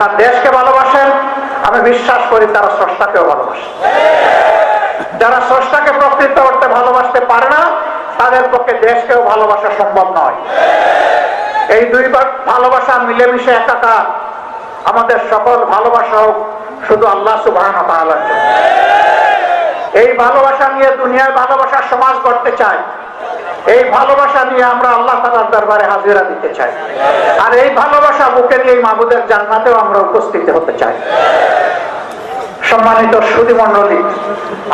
তার দেশকে ভালোবাসেন, আমি বিশ্বাস করি তারা স্রষ্টাকেও ভালোবাসে। যারা স্রষ্টাকে প্রকৃত করতে ভালোবাসতে পারে না, তাদের পক্ষে দেশকেও ভালোবাসা সম্ভব নয়। এই দুইবার ভালোবাসা, মিলেমিশে একাকার। আমাদের সকল ভালোবাসা হোক শুধু আল্লাহ সুবাহ এই ভালোবাসা নিয়ে দুনিয়ার ভালোবাসার সমাজ করতে চাই এই ভালোবাসা নিয়ে আমরা আল্লাহ তালার দরবারে হাজিরা দিতে চাই। আর এই ভালোবাসা বুকে নিয়ে মাহবুদের জান্নাতেও আমরা উপস্থিত হতে চাই। সম্মানিত সুদী মন্ডলী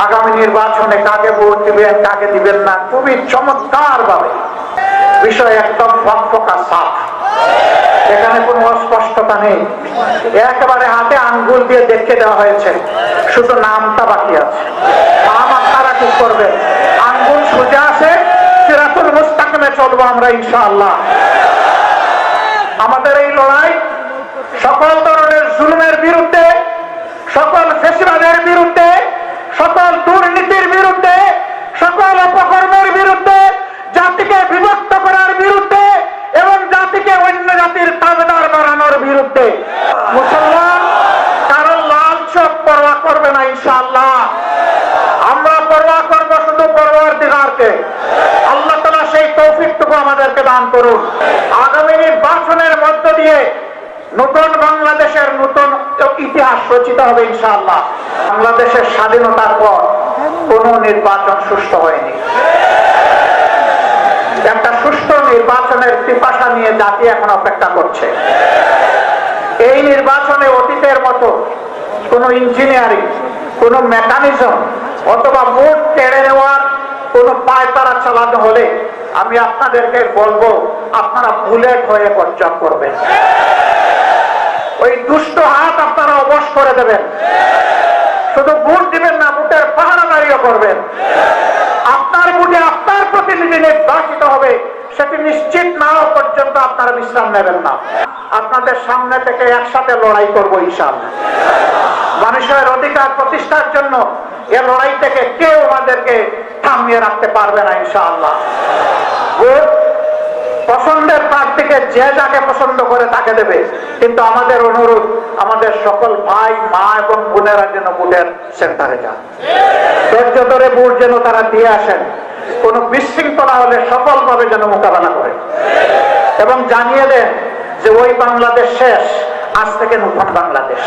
আগামী নির্বাচনে কাকে ভোট দিবেন, কাকে দিবেন না, খুবই চমৎকার ভাবে বিষয় একদম ফকফকা সাফ। এখানে কোনো অস্পষ্টতা নেই। একেবারে হাতে আঙ্গুল দিয়ে দেখে দেওয়া হয়েছে, শুধু নামটা বাকি আছে। নাম আপনারা ঠিক করবেন ইনশাআল্লাহ। আমাদের এই লড়াই সকল ধরনের জুলুমের বিরুদ্ধে, সকল ফেসিবাদের বিরুদ্ধে, সকল দুর্নীতির বিরুদ্ধে, সকল অপকর্মের বিরুদ্ধে, জাতিকে বিভক্ত করার বিরুদ্ধে এবং জাতিকে অন্য জাতির তাবেদার বানানোর বিরুদ্ধে। মুসলমান কারণ লাল চোখ পরোয়া করবে না ইনশাআল্লাহ আমরা পরোয়া করব শুধু পরোয়ার দিগারকে আল্লাহ তালা সেই তৌফিকটুকু আমাদেরকে দান করুন। আগামী নির্বাচনের মধ্য দিয়ে নতুন বাংলাদেশের নতুন ইতিহাস রচিত হবে ইনশাআল্লাহ। বাংলাদেশের স্বাধীনতার পর কোন নির্বাচন সুষ্ঠু হয়নি। একটা সুষ্ঠু নির্বাচনের পিপাসা নিয়ে জাতি এখন অপেক্ষা করছে। এই নির্বাচনে অতীতের মতো কোন ইঞ্জিনিয়ারিং, কোন মেকানিজম অথবা ভোট কেড়ে নেওয়ার কোন পায়তারা চালানো হলে আমি আপনাদেরকে বলব, আপনারা বুলেট হয়ে পর্যাপ করবেন। ওই দুষ্ট হাত আপনারা অবশ করে দেবেন। শুধু ভোট দিবেন না ভোটের পাহারাদারিও করবেন। আপনার ভোটে আপনার প্রতিনিধি নির্বাচিত হবে, সেটি নিশ্চিত না পর্যন্ত আপনারা বিশ্রাম নেবেন না। আপনাদের সামনে থেকে একসাথে লড়াই করব ইনশাআল্লাহ। মানুষের অধিকার প্রতিষ্ঠার জন্য এ লড়াই থেকে কেউ আমাদেরকে থামিয়ে রাখতে পারবে না ইনশাআল্লাহ। ভোট পছন্দের প্রার্থীকে যে যাকে পছন্দ করে তাকে দেবে। কিন্তু আমাদের অনুরোধ, আমাদের সকল ভাই, মা এবং বোনেরা যেন ভোটের সেন্টারে যান। ধৈর্য ধরে ভোট যেন তারা দিয়ে আসেন। কোন বিশৃঙ্খলা হলে সফলভাবে যেন মোকাবেলা করে এবং জানিয়ে দেন যে ওই বাংলাদেশ শেষ, আজ থেকে নতুন বাংলাদেশ।